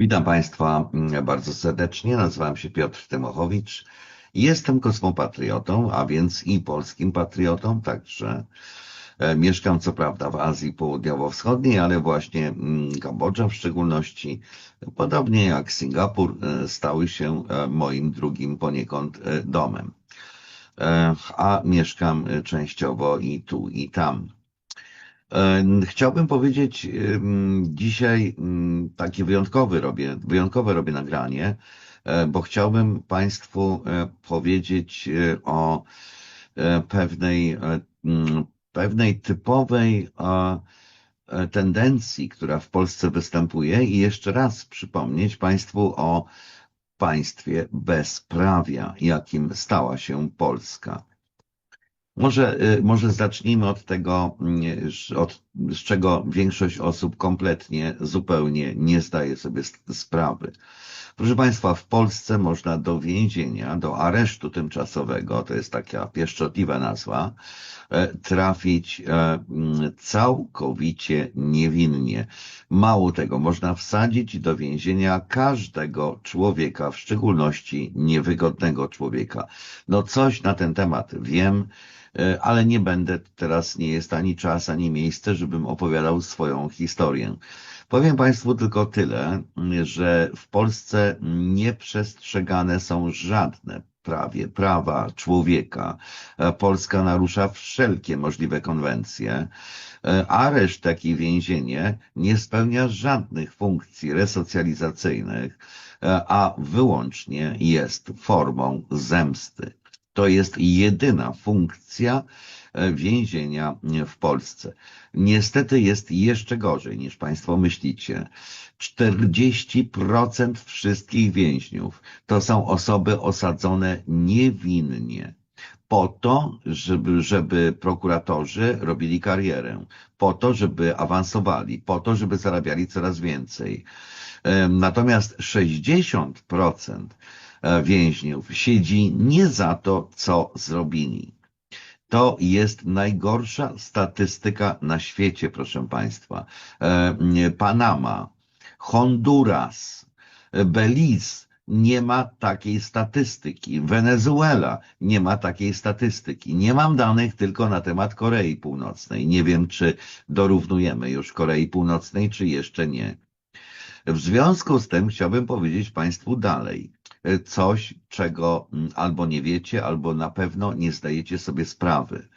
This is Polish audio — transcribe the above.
Witam Państwa mm, bardzo serdecznie. Nazywam się Piotr Tymochowicz. Jestem kosmopatriotą, a więc i polskim patriotą, także e, mieszkam co prawda w Azji Południowo-Wschodniej, ale właśnie mm, Kambodża w szczególności, podobnie jak Singapur, e, stały się e, moim drugim poniekąd domem. A mieszkam częściowo i tu, i tam. Chciałbym powiedzieć dzisiaj ym, takie wyjątkowe robię, wyjątkowe robię nagranie, e, bo chciałbym Państwu e, powiedzieć e, o pewnej, pewnej typowej tendencji, która w Polsce występuje i jeszcze raz przypomnieć Państwu o państwie bezprawia, jakim stała się Polska. Może, y, może zacznijmy od tego, ż- od, z czego większość osób kompletnie, zupełnie nie zdaje sobie sprawy. Proszę Państwa, w Polsce można do więzienia, do aresztu tymczasowego, to jest taka pieszczotliwa nazwa, e, trafić e, mm, całkowicie niewinnie. Mało tego, można wsadzić do więzienia każdego człowieka, w szczególności niewygodnego człowieka. No coś na ten temat wiem. E, ale nie będę teraz, nie jest ani czas, ani miejsce, żebym opowiadał swoją historię. Powiem Państwu tylko tyle, że w Polsce nieprzestrzegane są żadne prawie prawa człowieka. E, Polska narusza wszelkie możliwe konwencje. E, Areszt, jak i więzienie nie spełnia żadnych funkcji resocjalizacyjnych, a wyłącznie jest formą zemsty. To jest jedyna funkcja e, więzienia w Polsce. Niestety jest jeszcze gorzej niż Państwo myślicie. 40% wszystkich więźniów to są osoby osadzone niewinnie. Po to, żeby, żeby prokuratorzy robili karierę, po to, żeby awansowali, po to, żeby zarabiali coraz więcej. Em, Natomiast 60% e, więźniów siedzi nie za to, co zrobili. To jest najgorsza statystyka na świecie, proszę Państwa. E, Panama, Honduras, e, Belize nie ma takiej statystyki. Wenezuela nie ma takiej statystyki. Nie mam danych tylko na temat Korei Północnej. Nie wiem, czy dorównujemy już Korei Północnej, czy jeszcze nie. W związku z tym chciałbym powiedzieć Państwu dalej. E, Coś, czego mm, albo nie wiecie, albo na pewno nie zdajecie sobie sprawy.